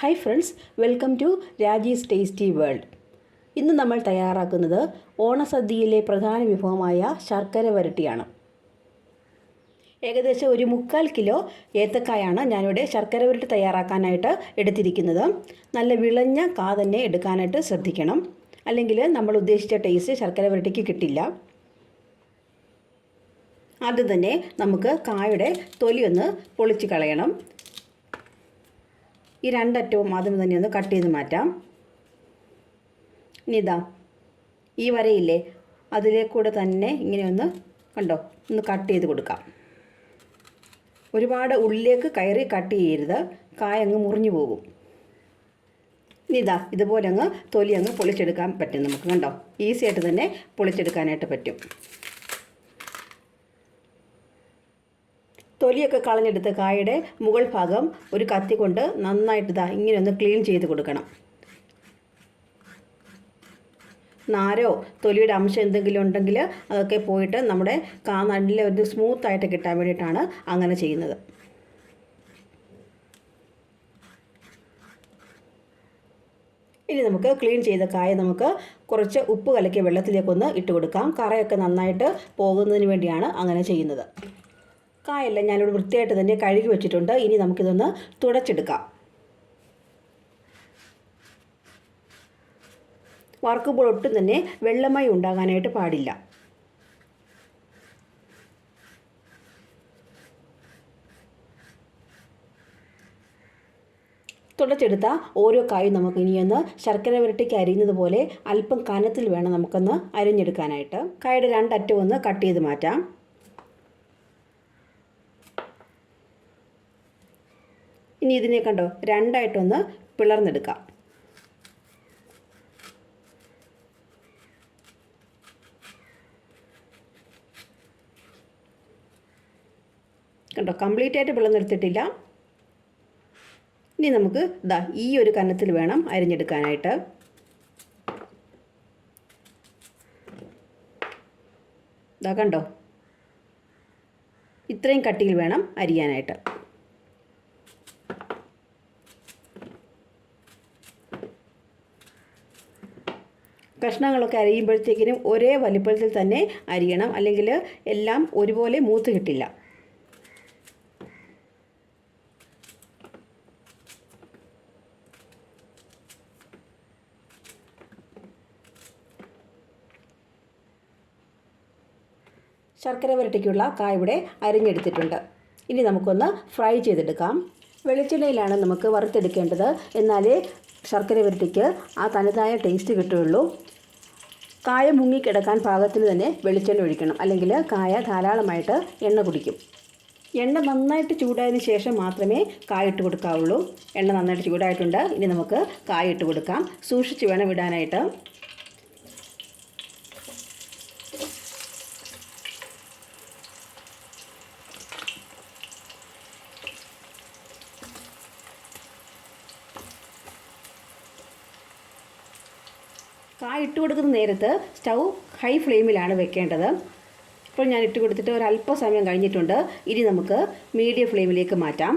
Hi friends welcome to Raji's tasty world ഇന്ന് നമ്മൾ തയ്യാറാക്കുന്നത് ഓണസദ്യയിലെ പ്രധാന വിഭവമായ ശർക്കര വരട്ടിയാണ്. ഏകദേശം ഒരു മുക്കാൽ കിലോ ഏത്തക്കായാണ് ഞാനിവിടെ ശർക്കര വരട്ടി തയ്യാറാക്കാനായിട്ട് എടുത്തിരിക്കുന്നത്. നല്ല വിളഞ്ഞ കാ തന്നെ എടുക്കാനായിട്ട് ശ്രദ്ധിക്കണം. അല്ലെങ്കിൽ നമ്മൾ ഉദ്ദേശിച്ച ടേസ്റ്റ് ശർക്കര വരട്ടിക്ക് കിട്ടില്ല. ആദ്യം തന്നെ നമുക്ക് കായുടെ തൊലി ഒന്ന് പൊളിച്ച് കളയണം. ഈ രണ്ടറ്റവും ആദ്യം തന്നെ ഒന്ന് കട്ട് ചെയ്ത് മാറ്റാം. ഇനി ഇതാ ഈ വരയില്ലേ അതിലേക്കൂടെ തന്നെ ഇങ്ങനെ ഒന്ന് കണ്ടോ ഒന്ന് കട്ട് ചെയ്ത് കൊടുക്കാം. ഒരുപാട് ഉള്ളിലേക്ക് കയറി കട്ട് ചെയ്യരുത് കായ അങ്ങ് മുറിഞ്ഞു പോകും. ഇതാ ഇതുപോലെ അങ്ങ് തൊലി അങ്ങ് പൊളിച്ചെടുക്കാൻ പറ്റും നമുക്ക് കണ്ടോ? ഈസി ആയിട്ട് തന്നെ പൊളിച്ചെടുക്കാനായിട്ട് പറ്റും. തൊലിയൊക്കെ കളഞ്ഞെടുത്ത് കായയുടെ മുകൾ ഭാഗം ഒരു കത്തി കൊണ്ട് നന്നായിട്ട് ഇതാ ഇങ്ങനെ ഒന്ന് ക്ലീൻ ചെയ്ത് കൊടുക്കണം. നാരോ തൊലിയുടെ അംശം എന്തെങ്കിലും ഉണ്ടെങ്കിൽ അതൊക്കെ പോയിട്ട് നമ്മുടെ കാ നല്ല ഒരു സ്മൂത്തായിട്ട് കിട്ടാൻ വേണ്ടിയിട്ടാണ് അങ്ങനെ ചെയ്യുന്നത്. ഇനി നമുക്ക് ക്ലീൻ ചെയ്ത കായ നമുക്ക് കുറച്ച് ഉപ്പ് കലക്കിയ വെള്ളത്തിലേക്കൊന്ന് ഇട്ട് കൊടുക്കാം. കറയൊക്കെ നന്നായിട്ട് പോകുന്നതിന് വേണ്ടിയാണ് അങ്ങനെ ചെയ്യുന്നത്. കായെല്ലാം ഞാനിവിടെ വൃത്തിയായിട്ട് തന്നെ കഴുകി വെച്ചിട്ടുണ്ട്. ഇനി നമുക്കിതൊന്ന് തുടച്ചെടുക്കാം. വറുക്കുമ്പോൾ ഒട്ടും തന്നെ വെള്ളമായി ഉണ്ടാകാനായിട്ട് പാടില്ല. തുടച്ചെടുത്ത ഓരോ കായും നമുക്ക് ഇനിയൊന്ന് ശർക്കര വരട്ടിക്ക് അരിയുന്നത് പോലെ അല്പം കനത്തിൽ വേണം നമുക്കൊന്ന് അരിഞ്ഞെടുക്കാനായിട്ട്. കായുടെ രണ്ടറ്റം ഒന്ന് കട്ട് ചെയ്ത് മാറ്റാം. ഇനി ഇതിനെ കണ്ടോ? രണ്ടായിട്ടൊന്ന് പിളർന്നെടുക്കാം. കണ്ടോ? കംപ്ലീറ്റ് ആയിട്ട് പിളർന്നെടുത്തിട്ടില്ല. ഇനി നമുക്ക് ദാ ഈ ഒരു കന്നത്തിൽ വേണം അരിഞ്ഞെടുക്കാനായിട്ട്. ദാ കണ്ടോ? ഇത്രയും കട്ടിയിൽ വേണം അരിയാനായിട്ട്. കഷ്ണങ്ങളൊക്കെ അരിയുമ്പോഴത്തേക്കിനും ഒരേ വലിപ്പത്തിൽ തന്നെ അരിയണം. അല്ലെങ്കിൽ എല്ലാം ഒരുപോലെ മൂത്ത് കിട്ടില്ല. ശർക്കര വരട്ടിക്കുള്ള കായ അരിഞ്ഞെടുത്തിട്ടുണ്ട്. ഇനി നമുക്കൊന്ന് ഫ്രൈ ചെയ്തെടുക്കാം. വെളിച്ചെണ്ണയിലാണ് നമുക്ക് വറുത്തെടുക്കേണ്ടത്. എന്നാലേ ശർക്കര വരട്ടിക്ക് ആ തനതായ ടേസ്റ്റ് കിട്ടുകയുള്ളൂ. കായ മുങ്ങിക്കിടക്കാൻ പാകത്തിന് തന്നെ വെളിച്ചെണ്ണ ഒഴിക്കണം. അല്ലെങ്കിൽ കായ ധാരാളമായിട്ട് എണ്ണ കുടിക്കും. എണ്ണ നന്നായിട്ട് ചൂടായതിന് ശേഷം മാത്രമേ കായ ഇട്ട് കൊടുക്കാവുള്ളൂ. എണ്ണ നന്നായിട്ട് ചൂടായിട്ടുണ്ട്. ഇനി നമുക്ക് കായ ഇട്ട് കൊടുക്കാം. സൂക്ഷിച്ച് വേണം ഇടാനായിട്ട് ഇട്ട് കൊടുക്കുന്ന നേരത്ത് സ്റ്റൗ ഹൈ ഫ്ലെയിമിലാണ് വെക്കേണ്ടത്. ഇപ്പോൾ ഞാൻ ഇട്ട് കൊടുത്തിട്ട് ഒരു അല്പസമയം കഴിഞ്ഞിട്ടുണ്ട്. ഇനി നമുക്ക് മീഡിയം ഫ്ലെയിമിലേക്ക് മാറ്റാം.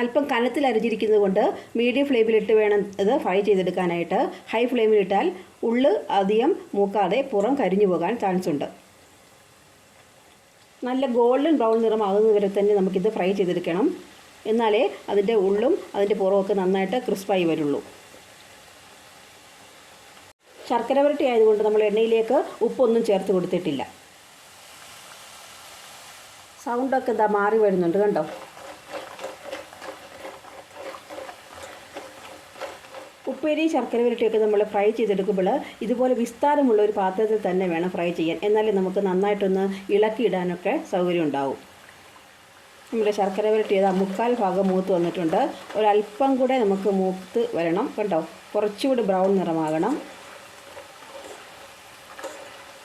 അല്പം കനത്തിൽ അരിഞ്ഞിരിക്കുന്നത് കൊണ്ട് മീഡിയം ഫ്ലെയിമിലിട്ട് വേണം ഇത് ഫ്രൈ ചെയ്തെടുക്കാനായിട്ട്. ഹൈ ഫ്ലെയിമിലിട്ടാൽ ഉള്ളു അധികം മൂക്കാതെ പുറം കരിഞ്ഞു പോകാൻ ചാൻസ് ഉണ്ട്. നല്ല ഗോൾഡൻ ബ്രൗൺ നിറമാകുന്നത് വരെ തന്നെ നമുക്കിത് ഫ്രൈ ചെയ്തെടുക്കണം. എന്നാലേ അതിന്റെ ഉള്ളും അതിന്റെ പുറമൊക്കെ നന്നായിട്ട് ക്രിസ്പായി വരുള്ളൂ. ശർക്കര വരട്ടി ആയതുകൊണ്ട് നമ്മൾ എണ്ണയിലേക്ക് ഉപ്പൊന്നും ചേർത്ത് കൊടുത്തിട്ടില്ല. സൗണ്ടൊക്കെ എന്താ മാറി വരുന്നുണ്ട് കണ്ടോ? ഉപ്പേരി ശർക്കര വരട്ടിയൊക്കെ നമ്മൾ ഫ്രൈ ചെയ്തെടുക്കുമ്പോൾ ഇതുപോലെ വിസ്താരമുള്ള ഒരു പാത്രത്തിൽ തന്നെ വേണം ഫ്രൈ ചെയ്യാൻ. എന്നാലേ നമുക്ക് നന്നായിട്ടൊന്ന് ഇളക്കിയിടാനൊക്കെ സൗകര്യം ഉണ്ടാവും. നമ്മുടെ ശർക്കര വരട്ടി ചെയ്ത മുക്കാൽ ഭാഗം മൂത്ത് വന്നിട്ടുണ്ട്. ഒരല്പം കൂടെ നമുക്ക് മൂത്ത് വരണം. കണ്ടോ? കുറച്ചുകൂടി ബ്രൗൺ നിറമാകണം.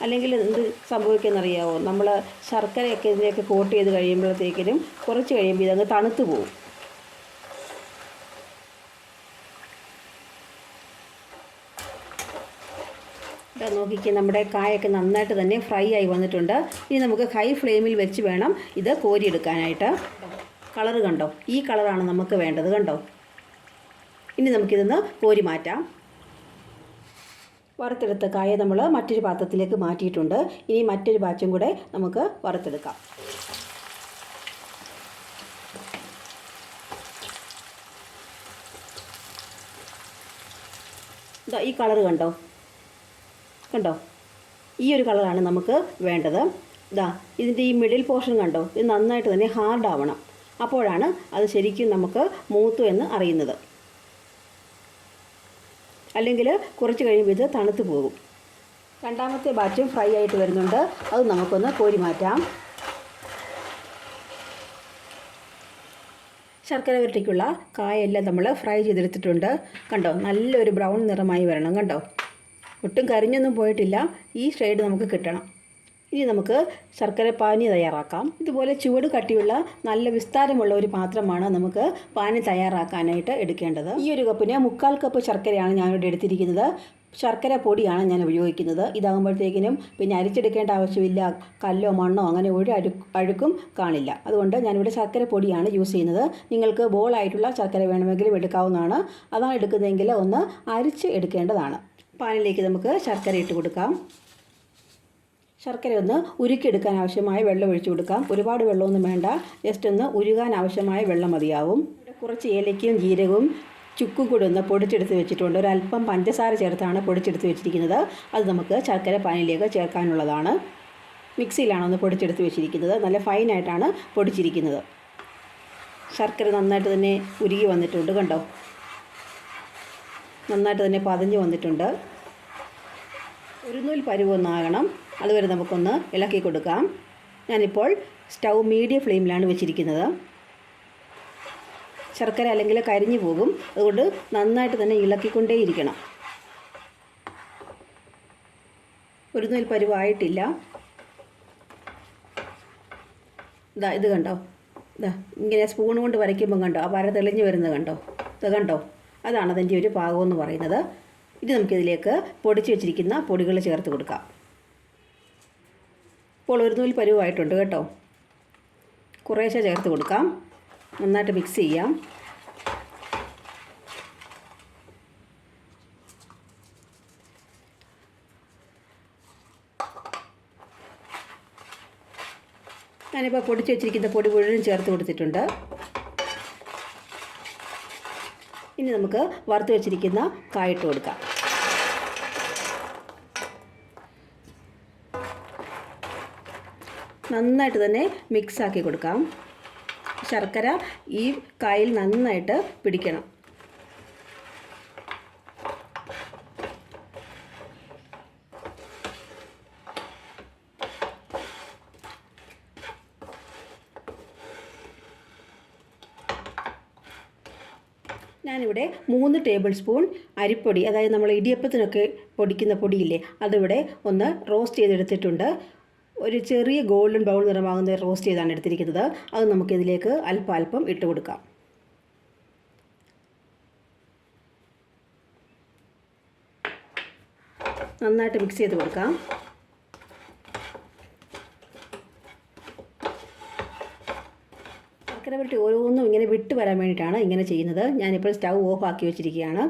അല്ലെങ്കിൽ എന്ത് സംഭവിക്കുമെന്നറിയാമോ നമ്മൾ ശർക്കരയൊക്കെ ഇതിലേക്ക് കോട്ട് ചെയ്ത് കഴിയുമ്പോഴത്തേക്കിനും കുറച്ച് കഴിയുമ്പോൾ ഇതങ്ങ് തണുത്ത് പോകും ദാ നോക്കിക്കേ നമ്മുടെ കായൊക്കെ നന്നായിട്ട് തന്നെ ഫ്രൈ ആയി വന്നിട്ടുണ്ട്. ഇനി നമുക്ക് ഹൈ ഫ്ലെയിമിൽ വെച്ച് വേണം ഇത് കോരിയെടുക്കാനായിട്ട്. കളർ കണ്ടോ? ഈ കളറാണ് നമുക്ക് വേണ്ടത് കണ്ടോ? ഇനി നമുക്കിതൊന്ന് കോരി മാറ്റാം. വറുത്തെടുത്ത കായ നമ്മൾ മറ്റൊരു പാത്രത്തിലേക്ക് മാറ്റിയിട്ടുണ്ട്. ഇനി മറ്റൊരു ബാച്ചും കൂടെ നമുക്ക് വറുത്തെടുക്കാം. ഈ കളർ കണ്ടോ? കണ്ടോ? ഈ ഒരു കളറാണ് നമുക്ക് വേണ്ടത്. ഇതാ ഇതിന്റെ ഈ മിഡിൽ പോർഷൻ കണ്ടോ? ഇത് നന്നായിട്ട് തന്നെ ഹാർഡ് ആവണം. അപ്പോഴാണ് അത് ശരിക്കും നമുക്ക് മൂത്തു എന്ന് അറിയുന്നത്. അല്ലെങ്കിൽ കുറച്ച് കഴിയുമ്പോൾ ഇത് തണുത്തു പോകും. രണ്ടാമത്തെ ബാച്ചും ഫ്രൈ ആയിട്ട് വരുന്നുണ്ട്. അത് നമുക്കൊന്ന് കോരി മാറ്റാം. ശർക്കര വരട്ടിക്കുള്ള കായെല്ലാം നമ്മൾ ഫ്രൈ ചെയ്തെടുത്തിട്ടുണ്ട്. കണ്ടോ? നല്ലൊരു ബ്രൗൺ നിറമായി വരണം. കണ്ടോ? ഒട്ടും കരിഞ്ഞൊന്നും പോയിട്ടില്ല. ഈ ഷെയ്ഡ് നമുക്ക് കിട്ടണം. ഇനി നമുക്ക് ശർക്കര പാനി തയ്യാറാക്കാം. ഇതുപോലെ ചുവട് കട്ടിയുള്ള നല്ല വിസ്താരമുള്ള ഒരു പാത്രമാണ് നമുക്ക് പാനി തയ്യാറാക്കാനായിട്ട് എടുക്കേണ്ടത്. ഈ ഒരു കപ്പിന് മുക്കാൽ കപ്പ് ശർക്കരയാണ് ഞാനിവിടെ എടുത്തിരിക്കുന്നത്. ശർക്കര പൊടിയാണ് ഞാൻ ഉപയോഗിക്കുന്നത്. ഇതാകുമ്പോഴത്തേക്കിനും പിന്നെ അരിച്ചെടുക്കേണ്ട ആവശ്യമില്ല. കല്ലോ മണ്ണോ അങ്ങനെ ഒരു അഴു അഴുക്കും കാണില്ല. അതുകൊണ്ട് ഞാനിവിടെ ശർക്കര പൊടിയാണ് യൂസ് ചെയ്യുന്നത്. നിങ്ങൾക്ക് ബോളായിട്ടുള്ള ശർക്കര വേണമെങ്കിലും എടുക്കാവുന്നതാണ്. അതാണ് എടുക്കുന്നതെങ്കിൽ ഒന്ന് അരിച്ച് എടുക്കേണ്ടതാണ്. പാനിലേക്ക് നമുക്ക് ശർക്കര ഇട്ട് കൊടുക്കാം. ശർക്കര ഒന്ന് ഉരുക്കിയെടുക്കാൻ ആവശ്യമായ വെള്ളം ഒഴിച്ചു കൊടുക്കാം. ഒരുപാട് വെള്ളമൊന്നും വേണ്ട. ജസ്റ്റ് ഒന്ന് ഉരുകാൻ ആവശ്യമായ വെള്ളം മതിയാവും. കുറച്ച് ഏലയ്ക്കും ജീരകവും ചുക്കും കൂടി ഒന്ന് പൊടിച്ചെടുത്ത് വെച്ചിട്ടുണ്ട്. ഒരല്പം പഞ്ചസാര ചേർത്താണ് പൊടിച്ചെടുത്ത് വെച്ചിരിക്കുന്നത്. അത് നമുക്ക് ശർക്കര പാനിലേക്ക് ചേർക്കാനുള്ളതാണ്. മിക്സിയിലാണ് ഒന്ന് പൊടിച്ചെടുത്ത് വെച്ചിരിക്കുന്നത്. നല്ല ഫൈനായിട്ടാണ് പൊടിച്ചിരിക്കുന്നത്. ശർക്കര നന്നായിട്ട് തന്നെ ഉരുകി വന്നിട്ടുണ്ട് കണ്ടോ? നന്നായിട്ട് തന്നെ പതിഞ്ഞ് വന്നിട്ടുണ്ട്. ഒരു നൂൽ പരുവൊന്നാകണം അതുവരെ നമുക്കൊന്ന് ഇളക്കി കൊടുക്കാം. ഞാനിപ്പോൾ സ്റ്റൗ മീഡിയം ഫ്ലെയിമിലാണ് വെച്ചിരിക്കുന്നത്. ശർക്കര അല്ലെങ്കിൽ കരിഞ്ഞു പോകും. അതുകൊണ്ട് നന്നായിട്ട് തന്നെ ഇളക്കിക്കൊണ്ടേയിരിക്കണം. ഒരു നൂൽ പരുവായിട്ടില്ല. ഇതാ ഇത് കണ്ടോ? ഇതാ ഇങ്ങനെ സ്പൂൺ കൊണ്ട് വരയ്ക്കുമ്പം കണ്ടോ? ആ വര തെളിഞ്ഞു വരുന്നത് കണ്ടോ? ഇത് കണ്ടോ? അതാണ് അതിന്റെ ഒരു പാകമെന്ന് പറയുന്നത്. ഇത് നമുക്കിതിലേക്ക് പൊടിച്ച് വെച്ചിരിക്കുന്ന പൊടികൾ ചേർത്ത് കൊടുക്കാം. ഇപ്പോൾ ഒരു നൂൽ പരുവായിട്ടുണ്ട് കേട്ടോ. കുറേശ്ശെ ചേർത്ത് കൊടുക്കാം. നന്നായിട്ട് മിക്സ് ചെയ്യാം. ഞാനിപ്പോൾ പൊടിച്ച് വെച്ചിരിക്കുന്ന പൊടി മുഴുവനും ചേർത്ത് കൊടുത്തിട്ടുണ്ട്. ഇനി നമുക്ക് വറുത്ത് വെച്ചിരിക്കുന്ന കായിട്ട് കൊടുക്കാം. നന്നായിട്ട് തന്നെ മിക്സാക്കി കൊടുക്കാം. ശർക്കര ഈ കായിൽ നന്നായിട്ട് പിടിക്കണം. ഞാനിവിടെ മൂന്ന് ടേബിൾ സ്പൂൺ അരിപ്പൊടി അതായത് നമ്മൾ ഇടിയപ്പത്തിനൊക്കെ പൊടിക്കുന്ന പൊടിയില്ലേ അതിവിടെ ഒന്ന് റോസ്റ്റ് ചെയ്തെടുത്തിട്ടുണ്ട്. ഒരു ചെറിയ ഗോൾഡൻ ബ്രൗൺ നിറമാകുന്ന റോസ്റ്റ് ചെയ്താണ് എടുത്തിരിക്കുന്നത്. അത് നമുക്കിതിലേക്ക് അല്പം അല്പം ഇട്ട് കൊടുക്കാം. നന്നായിട്ട് മിക്സ് ചെയ്ത് കൊടുക്കാം. പുരട്ടി ഓരോന്നും ഇങ്ങനെ വിട്ട് വരാൻ വേണ്ടിയിട്ടാണ് ഇങ്ങനെ ചെയ്യുന്നത്. ഞാനിപ്പോൾ സ്റ്റൗ ഓഫ് ആക്കി വെച്ചിരിക്കുകയാണ്.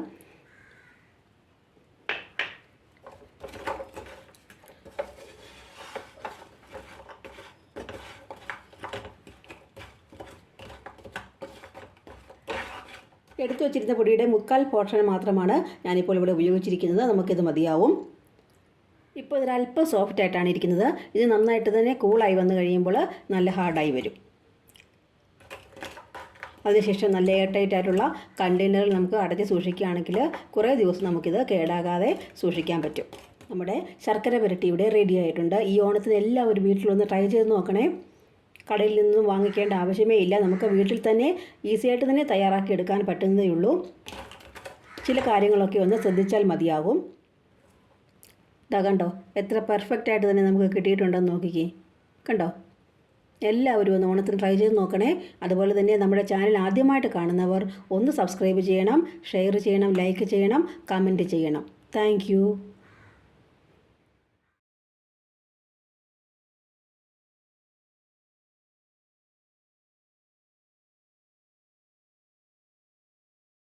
എടുത്തു വച്ചിരുന്ന പൊടിയുടെ മുക്കാൽ പോർഷൻ മാത്രമാണ് ഞാനിപ്പോൾ ഇവിടെ ഉപയോഗിച്ചിരിക്കുന്നത്. നമുക്കിത് മതിയാവും. ഇപ്പോൾ ഇതൊരല്പം സോഫ്റ്റ് ആയിട്ടാണ് ഇരിക്കുന്നത്. ഇത് നന്നായിട്ട് തന്നെ കൂളായി വന്നു കഴിയുമ്പോൾ നല്ല ഹാർഡായി വരും. അതിനുശേഷം നല്ല എയർ ടൈറ്റ് ആയിട്ടുള്ള കണ്ടെയ്നറിൽ നമുക്ക് അടച്ച് സൂക്ഷിക്കുകയാണെങ്കിൽ കുറേ ദിവസം നമുക്കിത് കേടാകാതെ സൂക്ഷിക്കാൻ പറ്റും. നമ്മുടെ ശർക്കര പുരട്ടി ഇവിടെ റെഡി ആയിട്ടുണ്ട്. ഈ ഓണത്തിന് എല്ലാം എല്ലാവരും വീട്ടിലൊന്ന് ട്രൈ ചെയ്ത് നോക്കണേ. കടയിൽ നിന്നും വാങ്ങിക്കേണ്ട ആവശ്യമേ ഇല്ല. നമുക്ക് വീട്ടിൽ തന്നെ ഈസിയായിട്ട് തന്നെ തയ്യാറാക്കി എടുക്കാൻ പറ്റുന്നതേ ഉള്ളൂ. ചില കാര്യങ്ങളൊക്കെ ഒന്ന് ശ്രദ്ധിച്ചാൽ മതിയാകും. ഇതാ കണ്ടോ? എത്ര പെർഫെക്റ്റ് ആയിട്ട് തന്നെ നമുക്ക് കിട്ടിയിട്ടുണ്ടെന്ന് നോക്കിക്കേ. കണ്ടോ? എല്ലാവരും ഒന്ന് ഓണത്തിന് ട്രൈ ചെയ്ത് നോക്കണേ. അതുപോലെ തന്നെ നമ്മുടെ ചാനൽ ആദ്യമായിട്ട് കാണുന്നവർ ഒന്ന് സബ്സ്ക്രൈബ് ചെയ്യണം ഷെയർ ചെയ്യണം ലൈക്ക് ചെയ്യണം കമന്റ് ചെയ്യണം. താങ്ക്